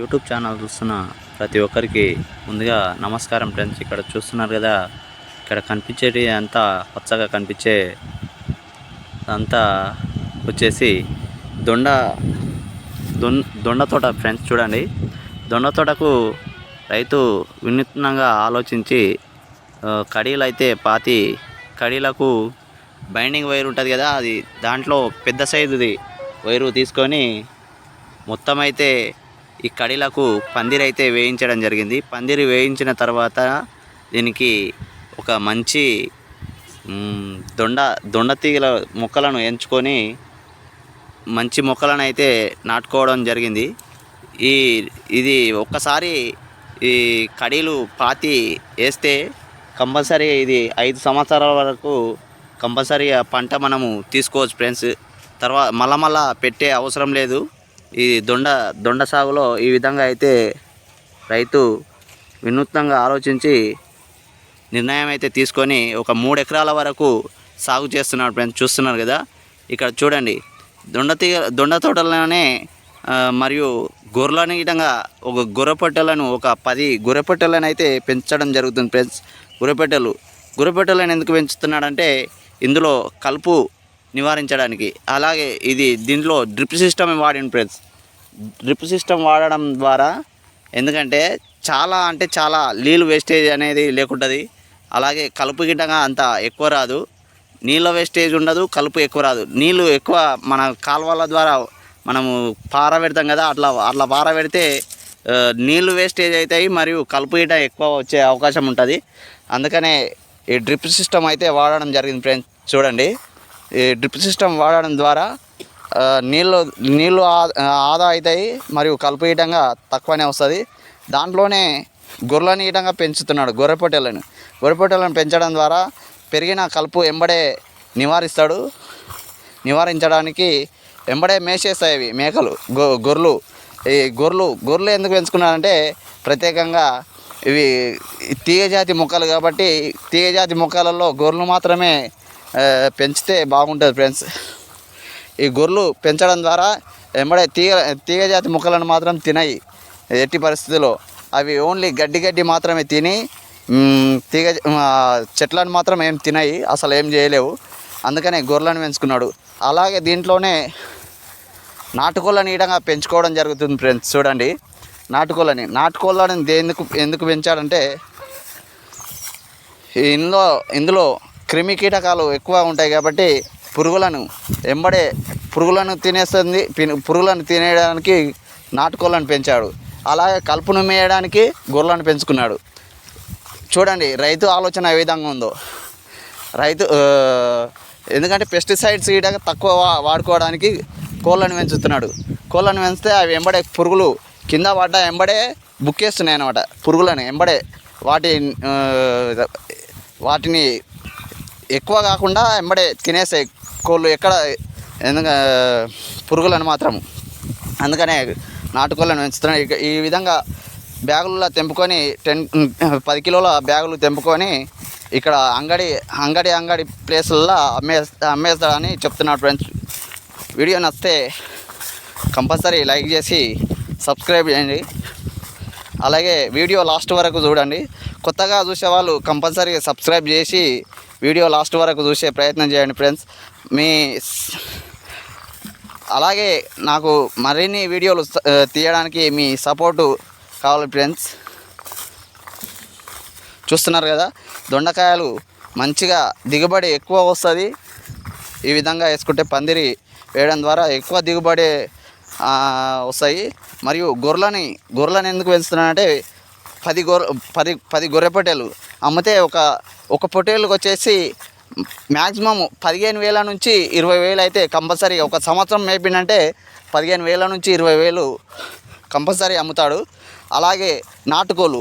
YouTube channel చూస్తున్న ప్రతి ఒక్కరికి ముందుగా నమస్కారం ఫ్రెండ్స్. ఇక్కడ చూస్తున్నారు కదా ఇక్కడ కనిపించేది అంతా పచ్చగా కనిపించే అంతా వచ్చేసి దొండ దొం దొండ తోట ఫ్రెండ్స్ చూడండి. దొండ తోటకు రైతు వినూత్నంగా ఆలోచించి కడీలు అయితే పాతి కడీలకు బైండింగ్ వైర్ ఉంటుంది కదా అది దాంట్లో పెద్ద సైజుది వైరు తీసుకొని మొత్తం అయితే ఈ కడిలకు పందిరి అయితే వేయించడం జరిగింది. పందిరి వేయించిన తర్వాత దీనికి ఒక మంచి దొండ దొండ తీగల మొక్కలను ఎంచుకొని మంచి మొక్కలను అయితే నాటుకోవడం జరిగింది. ఈ ఇది ఒక్కసారి ఈ కడీలు పాతి వేస్తే కంపల్సరీ ఇది ఐదు సంవత్సరాల వరకు కంపల్సరీ ఆ పంట మనము తీసుకోవచ్చు ఫ్రెండ్స్. తర్వాత మళ్ళా మళ్ళా పెట్టే అవసరం లేదు. ఈ దొండ దొండ సాగులో ఈ విధంగా అయితే రైతు వినూత్నంగా ఆలోచించి నిర్ణయం అయితే తీసుకొని ఒక మూడు ఎకరాల వరకు సాగు చేస్తున్నాడు ఫ్రెండ్స్ చూస్తున్నారు కదా. ఇక్కడ చూడండి దొండ తీగ దొండ తోటలోనే మరియు గొర్రెలని విధంగా ఒక గొర్రెపట్టెలను ఒక పది గొర్రెపట్టెలను అయితే పెంచడం జరుగుతుంది ఫ్రెండ్స్ గొర్రెపెట్టెలు గొర్రెపెట్టెలను ఎందుకు పెంచుతున్నాడంటే ఇందులో కలుపు నివారించడానికి. అలాగే ఇది దీంట్లో డ్రిప్ సిస్టమ్ వాడింది ఫ్రెండ్స్ డ్రిప్ సిస్టమ్ వాడడం ద్వారా ఎందుకంటే చాలా అంటే చాలా నీళ్ళు వేస్టేజ్ అనేది లేకుంటుంది. అలాగే కలుపు గిట్టగా అంత ఎక్కువ రాదు. నీళ్ళ వేస్టేజ్ ఉండదు కలుపు ఎక్కువ రాదు. నీళ్ళు ఎక్కువ మన కాలువల ద్వారా మనము పారబెడతాం కదా అట్లా అట్లా పారబెడితే పెడితే నీళ్ళు వేస్టేజ్ అవుతాయి మరియు కలుపు గిట్ట ఎక్కువ వచ్చే అవకాశం ఉంటుంది. అందుకనే ఈ డ్రిప్ సిస్టమ్ అయితే వాడడం జరిగింది ఫ్రెండ్స్ చూడండి. ఈ డ్రిప్ సిస్టమ్ వాడడం ద్వారా నీళ్ళు నీళ్ళు ఆ- ఆదా అవుతాయి మరియు కలుపు ఇయటంగా తక్కువనే వస్తుంది. దాంట్లోనే గొర్రెలను ఇయటంగా పెంచుతున్నాడు గొర్రెపొట్టెలను గొర్రెపొట్టెలను పెంచడం ద్వారా పెరిగిన కలుపు ఎంబడే నివారిస్తాడు. నివారించడానికి ఎంబడే మేసేస్తాయి ఇవి మేకలు గొ గొర్రెలు. ఈ గొర్రెలు గొర్రెలు ఎందుకు పెంచుకున్నారంటే ప్రత్యేకంగా ఇవి తీగజాతి మొక్కలు కాబట్టి తీగజాతి మొక్కలలో గొర్రెలు మాత్రమే పెంచితే బాగుంటుంది ఫ్రెండ్స్. ఈ గొర్రెలు పెంచడం ద్వారా ఎమ్మడే తీగ తీగజాతి మొక్కలను మాత్రం తినాయి. ఎట్టి పరిస్థితుల్లో అవి ఓన్లీ గడ్డి గడ్డి మాత్రమే తిని తీగ చెట్లను మాత్రం ఏం తినాయి. అసలు ఏం చేయలేవు. అందుకనే గొర్రెలను పెంచుకున్నాడు. అలాగే దీంట్లోనే నాటుకోళ్ళని ఈడంగా పెంచుకోవడం జరుగుతుంది ఫ్రెండ్స్. చూడండి. నాటుకోళ్ళని నాటుకోళ్ళని ఎందుకు ఎందుకు పెంచాడంటే ఇందులో ఇందులో క్రిమి కీటకాలు ఎక్కువ ఉంటాయి కాబట్టి పురుగులను ఎంబడే పురుగులను తినేస్తుంది పురుగులను తినేయడానికి నాటుకోళ్ళను పెంచాడు. అలాగే కలుపును మేయడానికి గొర్రెలను పెంచుకున్నాడు. చూడండి రైతు ఆలోచన ఏ విధంగా ఉందో. రైతు ఎందుకంటే పెస్టిసైడ్స్ గీట తక్కువ వాడుకోవడానికి కోళ్ళను పెంచుతున్నాడు. కోళ్ళను పెంచితే అవి ఎంబడే పురుగులు కింద పడ్డ ఎంబడే బుక్కేస్తున్నాయి అనమాట పురుగులను ఎంబడే వాటి వాటిని ఎక్కువ కాకుండా ఎంబడే తినేసాయి కోళ్ళు ఎక్కడ ఎందుకంటే పురుగులను మాత్రం అందుకనే నాటుకోళ్ళను పెంచుతున్నాయి ఈ విధంగా బ్యాగులలో తెంపుకొని టెన్ పది కిలోల బ్యాగులు తెంపుకొని ఇక్కడ అంగడి అంగడి అంగడి ప్లేసుల్లో అమ్మే అమ్మేస్తాడని చెప్తున్నాడు ఫ్రెండ్స్. వీడియో నచ్చితే కంపల్సరీ లైక్ చేసి సబ్స్క్రైబ్ చేయండి. అలాగే వీడియో లాస్ట్ వరకు చూడండి. కొత్తగా చూసేవాళ్ళు కంపల్సరీ సబ్స్క్రైబ్ చేసి వీడియో లాస్ట్ వరకు చూసే ప్రయత్నం చేయండి ఫ్రెండ్స్. మీ అలాగే నాకు మరిన్ని వీడియోలు తీయడానికి మీ సపోర్టు కావాలి ఫ్రెండ్స్. చూస్తున్నారు కదా దొండకాయలు మంచిగా దిగుబడి ఎక్కువ వస్తుంది. ఈ విధంగా వేసుకుంటే పందిరి వేయడం ద్వారా ఎక్కువ దిగుబడి వస్తాయి. మరియు గొర్రెలని గొర్రెలను ఎందుకు పెంచుతున్నానంటే పది గొర్రె పది పది గొర్రె పొట్టేలు. అమ్మితే ఒక ఒక పొట్టేలుకి వచ్చేసి మ్యాక్సిమం పదిహేను వేల నుంచి ఇరవై వేలు అయితే కంపల్సరీ. ఒక సంవత్సరం మేపిండంటే పదిహేను వేల నుంచి ఇరవై వేలు కంపల్సరీ అమ్ముతాడు. అలాగే నాటుకోళ్ళు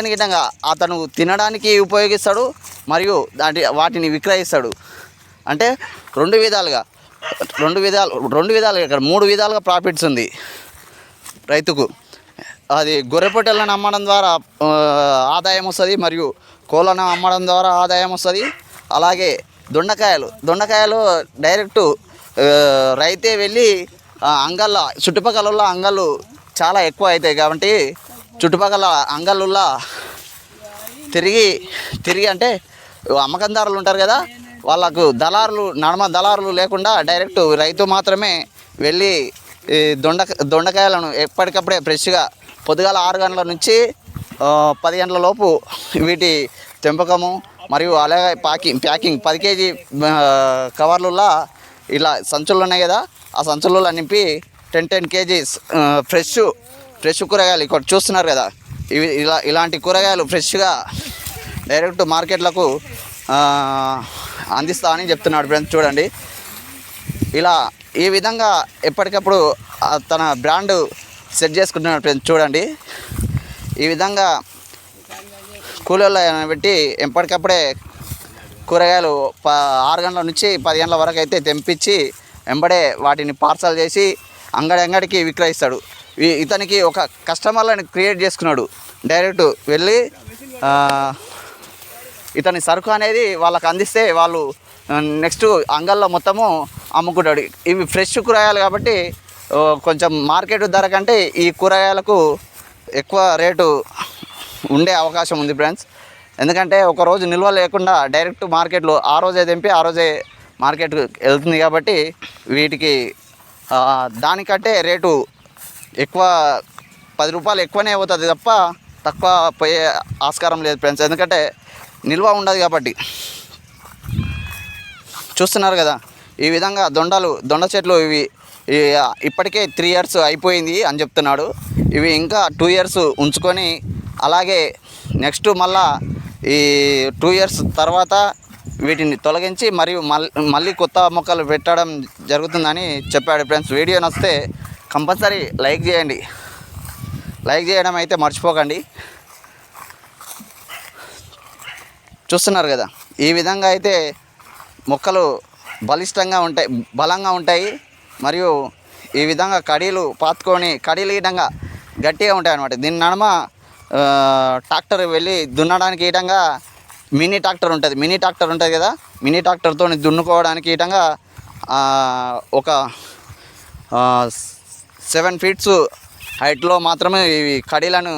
అనే విధంగా అతను తినడానికి ఉపయోగిస్తాడు మరియు దాటి వాటిని విక్రయిస్తాడు. అంటే రెండు విధాలుగా రెండు విధాలు రెండు విధాలుగా ఇక్కడ మూడు విధాలుగా ప్రాఫిట్స్ ఉంది రైతుకు. అది గొర్రె పొట్టెలను అమ్మడం ద్వారా ఆదాయం వస్తుంది మరియు కోళ్ళను అమ్మడం ద్వారా ఆదాయం వస్తుంది. అలాగే దొండకాయలు దొండకాయలు డైరెక్ట్ రైతే వెళ్ళి అంగళ్ళ చుట్టుపక్కల అంగళ్ళు చాలా ఎక్కువ అవుతాయి కాబట్టి చుట్టుపక్కల అంగళ్ళులా తిరిగి తిరిగి అంటే అమ్మకందారులు ఉంటారు కదా వాళ్ళకు దళారులు నడమ దళారులు లేకుండా డైరెక్ట్ రైతు మాత్రమే వెళ్ళి దొండ దొండకాయలను ఎప్పటికప్పుడే ఫ్రెష్గా పొద్దుగాల ఆరు గంటల నుంచి పది గంటల లోపు వీటి తెంపకము మరియు అలాగే ప్యాకింగ్ ప్యాకింగ్ పది కేజీ కవర్లలో ఇలా సంచులు ఉన్నాయి కదా ఆ సంచులలో నింపి ten ten KGs fresh fresh కూరగాయలు ఇక్కడ చూస్తున్నారు కదా. ఇవి ఇలా ఇలాంటి కూరగాయలు ఫ్రెష్గా డైరెక్ట్ మార్కెట్లకు అందిస్తామని అందిస్తా అని చెప్తున్నాడు ఫ్రెండ్స్ చూడండి. ఇలా ఈ విధంగా ఎప్పటికప్పుడు తన బ్రాండ్ సెట్ చేసుకుంటున్నాను ఫ్రెండ్స్ చూడండి. ఈ విధంగా కూలీల్లో పెట్టి ఎప్పటికప్పుడే కూరగాయలు ప ఆరు గంటల నుంచి పది గంటల వరకు అయితే తెంపించి వెంబడే వాటిని పార్సల్ చేసి అంగడి అంగడికి విక్రయిస్తాడు. ఇతనికి ఒక కస్టమర్లను క్రియేట్ చేసుకున్నాడు. డైరెక్ట్ వెళ్ళి ఇతని సరుకు అనేది వాళ్ళకి అందిస్తే వాళ్ళు నెక్స్ట్ అంగల్లో మొత్తము అమ్ముకుంటాడు. ఇవి ఫ్రెష్ కూరగాయలు కాబట్టి కొంచెం మార్కెట్ ధర కంటే ఈ కూరగాయలకు ఎక్కువ రేటు ఉండే అవకాశం ఉంది ఫ్రెండ్స్. ఎందుకంటే ఒక రోజు నిల్వ లేకుండా డైరెక్ట్ మార్కెట్లో ఆ రోజే తెంపి ఆ రోజే మార్కెట్కి వెళ్తుంది కాబట్టి వీటికి దానికంటే రేటు ఎక్కువ పది రూపాయలు ఎక్కువనే అవుతుంది తప్ప తక్కువ పోయే ఆస్కారం లేదు ఫ్రెండ్స్. ఎందుకంటే నిల్వ ఉండదు కాబట్టి. చూస్తున్నారు కదా ఈ విధంగా దొండలు దొండ చెట్లు ఇవి ఇప్పటికే త్రీ ఇయర్స్ అయిపోయింది అని చెప్తున్నాడు. ఇవి ఇంకా టూ ఇయర్స్ ఉంచుకొని అలాగే నెక్స్ట్ మళ్ళా ఈ టూ ఇయర్స్ తర్వాత వీటిని తొలగించి మరియు మళ్ళీ మళ్ళీ కొత్త మొక్కలు పెట్టడం జరుగుతుందని చెప్పాడు ఫ్రెండ్స్. వీడియో నచ్చితే కంపల్సరీ లైక్ చేయండి. లైక్ చేయడం అయితే మర్చిపోకండి. చూస్తున్నారు కదా ఈ విధంగా అయితే మొక్కలు బలిష్టంగా ఉంటాయి బలంగా ఉంటాయి. మరియు ఈ విధంగా కడీలు పాతుకొని కడీలు ఈటంగా గట్టిగా ఉంటాయి అన్నమాట దీని నడమ ట్రాక్టర్ వెళ్ళి దున్నడానికి ఈటంగా మినీ ట్రాక్టర్ ఉంటుంది. మినీ ట్రాక్టర్ ఉంటుంది కదా? మినీ ట్రాక్టర్తో దున్నుకోవడానికి ఈటంగా ఒక సెవెన్ ఫీట్స్ హైట్లో మాత్రమే ఇవి కడీలను